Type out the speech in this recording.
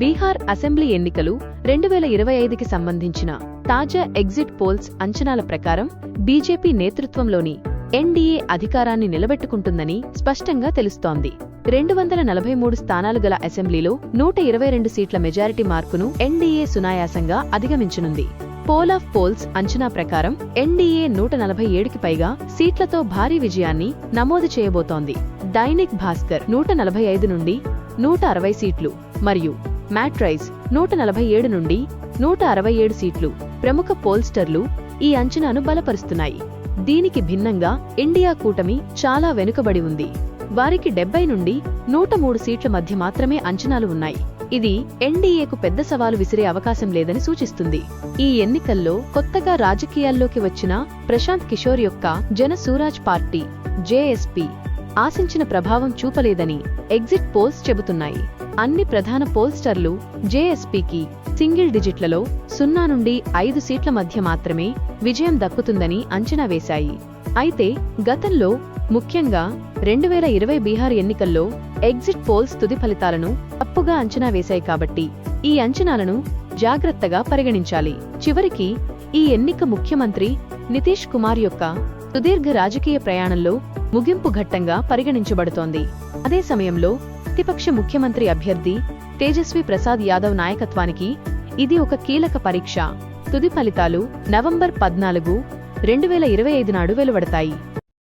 Bihar assembly ఎన్నికలు రెండు వేల ఇరవై ఐదుకి సంబంధించిన తాజా ఎగ్జిట్ పోల్స్ అంచనాల ప్రకారం బీజేపీ నేతృత్వంలోని ఎన్డీఏ అధికారాన్ని నిలబెట్టుకుంటుందని స్పష్టంగా తెలుస్తోంది. రెండు వందల నలభై మూడు స్థానాలు గల అసెంబ్లీలో నూట ఇరవై రెండు సీట్ల మెజారిటీ మార్కును ఎన్డీఏ సునాయాసంగా అధిగమించనుంది. పోల్ ఆఫ్ పోల్స్ అంచనా ప్రకారం ఎన్డీఏ నూట నలభై ఏడుకి పైగా సీట్లతో భారీ విజయాన్ని నమోదు చేయబోతోంది. దైనిక్ భాస్కర్ నూట నలభై ఐదు నుండి నూట అరవై సీట్లు మరియు మ్యాట్రైజ్ నూట నలభై ఏడు నుండి నూట అరవై ఏడు సీట్లు ప్రముఖ పోల్స్టర్లు ఈ అంచనాను బలపరుస్తున్నాయి. దీనికి భిన్నంగా ఇండియా కూటమి చాలా వెనుకబడి ఉంది. వారికి డెబ్బై నుండి నూట మూడు సీట్ల మధ్య మాత్రమే అంచనాలు ఉన్నాయి. ఇది ఎన్డీఏకు పెద్ద సవాలు విసిరే అవకాశం లేదని సూచిస్తుంది. ఈ ఎన్నికల్లో కొత్తగా రాజకీయాల్లోకి వచ్చిన ప్రశాంత్ కిషోర్ యొక్క జనసూరాజ్ పార్టీ జేఎస్పీ ఆశించిన ప్రభావం చూపలేదని ఎగ్జిట్ పోల్స్ చెబుతున్నాయి. అన్ని ప్రధాన పోల్స్టర్లు జేఎస్పీకి సింగిల్ డిజిట్లలో సున్నా నుండి ఐదు సీట్ల మధ్య మాత్రమే విజయం దక్కుతుందని అంచనా వేశాయి. అయితే గతంలో ముఖ్యంగా రెండు వేల ఇరవై బీహార్ ఎన్నికల్లో ఎగ్జిట్ పోల్స్ తుది ఫలితాలను తప్పుగా అంచనా వేశాయి కాబట్టి ఈ అంచనాలను జాగ్రత్తగా పరిగణించాలి. చివరికి ఈ ఎన్నిక ముఖ్యమంత్రి నితీష్ కుమార్ యొక్క సుదీర్ఘ రాజకీయ ప్రయాణంలో ముగింపు ఘట్టంగా పరిగణించబడుతోంది. అదే సమయంలో ప్రతిపక్ష ముఖ్యమంత్రి అభ్యర్థి తేజస్వి ప్రసాద్ యాదవ్ నాయకత్వానికి ఇది ఒక కీలక పరీక్ష. తుది ఫలితాలు నవంబర్ పద్నాలుగు రెండు వేల ఇరవై ఐదు నాడు వెలువడతాయి.